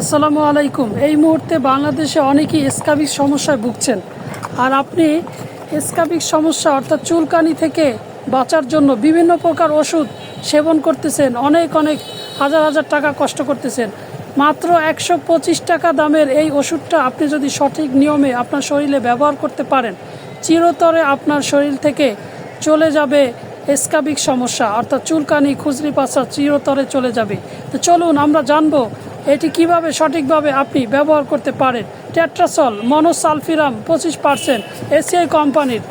আসসালামু আলাইকুম। এই মুহূর্তে বাংলাদেশে অনেকেই স্কাবিক সমস্যায় ভুগছেন। আর আপনি স্কাবিক সমস্যা অর্থাৎ চুলকানি থেকে বাঁচার জন্য বিভিন্ন প্রকার ওষুধ সেবন করতেছেন। অনেক অনেক, হাজার হাজার টাকা কষ্ট করতেছেন। মাত্র একশো পঁচিশ টাকা দামের এই ওষুধটা আপনি যদি সঠিক নিয়মে আপনার শরীরে ব্যবহার করতে পারেন, চিরতরে আপনার শরীর থেকে চলে যাবে স্কাবিক সমস্যা। অর্থাৎ চুলকানি খুচরি পাশা চিরতরে চলে যাবে। তো চলুন আমরা জানব এটি কীভাবে সঠিকভাবে আপনি ব্যবহার করতে পারেন? টেট্রাসল, মনোসালফিরাম, পঁচিশ পার্সেন্ট এসিআই কোম্পানির।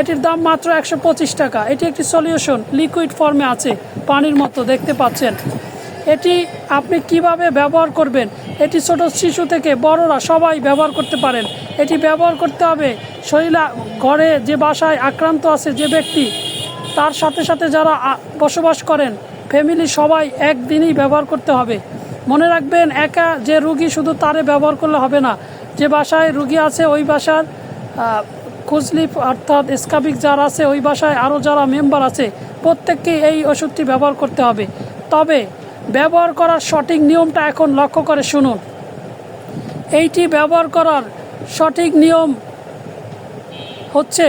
এটির দাম মাত্র একশো পঁচিশ টাকা। এটি একটি সলিউশন, লিকুইড ফর্মে আছে, পানির মতো দেখতে পাচ্ছেন। এটি আপনি কীভাবে ব্যবহার করবেন? এটি ছোট শিশু থেকে বড়রা সবাই ব্যবহার করতে পারেন। এটি ব্যবহার করতে হবে শরীরে ঘরে যে বাসায় আক্রান্ত আছে যে ব্যক্তি, তার সাথে সাথে যারা বসবাস করেন ফ্যামিলি সবাই একদিনই ব্যবহার করতে হবে। মনে রাখবেন একা যে রুগী শুধু তারে ব্যবহার করলে হবে না যে বাসায় রুগী আছে ওই বাসার আহ, খুজলিপ অর্থাৎ স্কাবিক যারা আছে ওই বাসায় আরও যারা মেম্বার আছে প্রত্যেককে এই ওষুধটি ব্যবহার করতে হবে। তবে ব্যবহার করার সঠিক নিয়মটা এখন লক্ষ্য করে শুনুন। এইটি ব্যবহার করার সঠিক নিয়ম হচ্ছে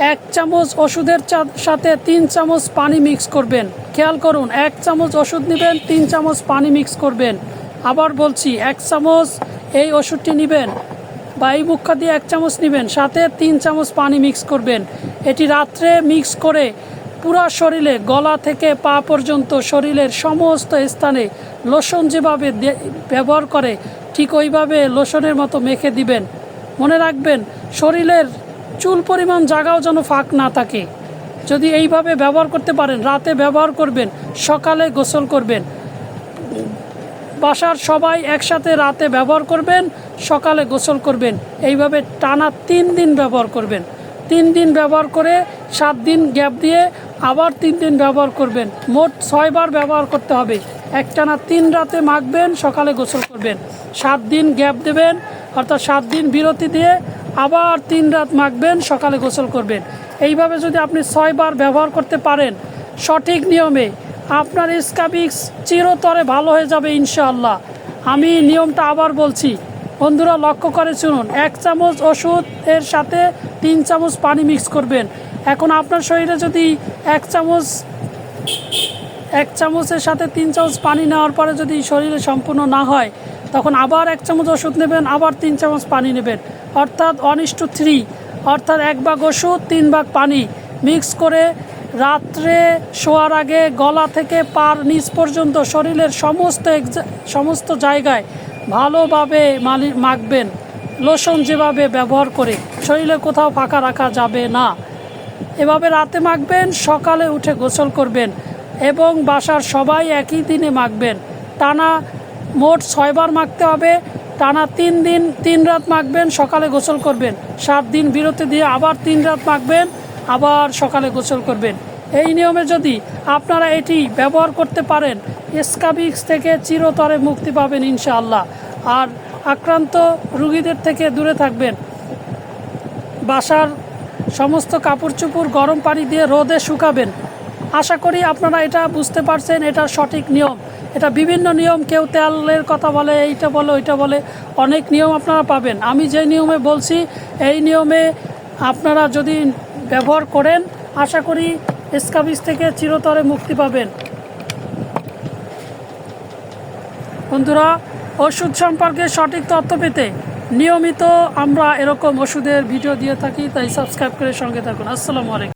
এক চামচ ওষুধের সাথে তিন চামচ পানি মিক্স করবেন। খেয়াল করুন, এক চামচ ওষুধ নেবেন, তিন চামচ পানি মিক্স করবেন। আবার বলছি, এক চামচ এই ওষুধটি নেবেন বা এই দিয়ে এক চামচ নেবেন, সাথে তিন চামচ পানি মিক্স করবেন। এটি রাত্রে মিক্স করে পুরা শরীরে, গলা থেকে পা পর্যন্ত শরীরের সমস্ত স্থানে লোশন যেভাবে ব্যবহার করে, ঠিক ওইভাবে লোশনের মতো মেখে দিবেন। মনে রাখবেন, শরীরের চুল পরিমাণ জায়গাও যেন ফাঁক না থাকে। যদি এইভাবে ব্যবহার করতে পারেন, রাতে ব্যবহার করবেন, সকালে গোসল করবেন, বাসার সবাই একসাথে রাতে ব্যবহার করবেন, সকালে গোসল করবেন, এইভাবে টানা তিন দিন ব্যবহার করবেন। তিন দিন ব্যবহার করে সাত দিন গ্যাপ দিয়ে আবার তিন দিন ব্যবহার করবেন। মোট ছয়বার ব্যবহার করতে হবে। একটানা তিন রাতে মাখবেন, সকালে গোসল করবেন। সাত দিন গ্যাপ দেবেন, অর্থাৎ সাত দিন বিরতি দিয়ে আবার তিন রাত মাখবেন, সকালে গোসল করবেন। এইভাবে যদি আপনি ছয়বার ব্যবহার করতে পারেন, সঠিক নিয়মে আপনার স্কাবিক্স চিরতরে ভালো হয়ে যাবে ইনশাআল্লাহ। আমি নিয়মটা আবার বলছি, বন্ধুরা লক্ষ্য করে শুনুন, এক চামচ ওষুধ এর সাথে তিন চামচ পানি মিক্স করবেন। এখন আপনার শরীরে যদি এক চামচ এক চামচের সাথে তিন চামচ পানি নেওয়ার পরে যদি শরীরে সম্পূর্ণ না হয়, তখন আবার এক চামচ ওষুধ নেবেন, আবার তিন চামচ পানি নেবেন। অর্থাৎ ওয়ান ইস টু থ্রি, অর্থাৎ এক ভাগ ওষুধ, তিন ভাগ পানি। মিক্স করে রাত্রে শোয়ার আগে গলা থেকে পার নিচ পর্যন্ত শরীরের সমস্ত সমস্ত জায়গায় ভালোভাবে মালি মাখবেন। লোশন যেভাবে ব্যবহার করে, শরীরে কোথাও ফাঁকা রাখা যাবে না। এভাবে রাতে মাখবেন, সকালে উঠে গোসল করবেন। এবং বাসার সবাই একই দিনে মাখবেন। টানা মোট ছয়বার মাখতে হবে, টানা তিন দিন, তিন রাত মাখবেন, সকালে গোসল করবেন। সাত দিন বিরতি দিয়ে আবার তিন রাত মাখবেন, আবার সকালে গোসল করবেন। এই নিয়মে যদি আপনারা এটি ব্যবহার করতে পারেন, স্কাবিক্স থেকে চিরতরে মুক্তি পাবেন ইনশাআল্লাহ। আর আক্রান্ত রুগীদের থেকে দূরে থাকবেন। বাসার সমস্ত কাপড় চোপড় গরম পানি দিয়ে রোদে শুকাবেন। আশা করি আপনারা এটা বুঝতে পারছেন, এটা সঠিক নিয়ম। এটা বিভিন্ন নিয়ম, কেউ তেলের কথা বলে, এইটা বলে, ওইটা বলে, অনেক নিয়ম আপনারা পাবেন। আমি যে নিয়মে বলছি, এই নিয়মে আপনারা যদি ব্যবহার করেন, আশা করি স্কাবিস থেকে চিরতরে মুক্তি পাবেন। বন্ধুরা, ওষুধ সম্পর্কে সঠিক তথ্য পেতে নিয়মিত আমরা এরকম ওষুধের ভিডিও দিয়ে থাকি, তাই সাবস্ক্রাইব করে সঙ্গে থাকুন। আসসালামু আলাইকুম।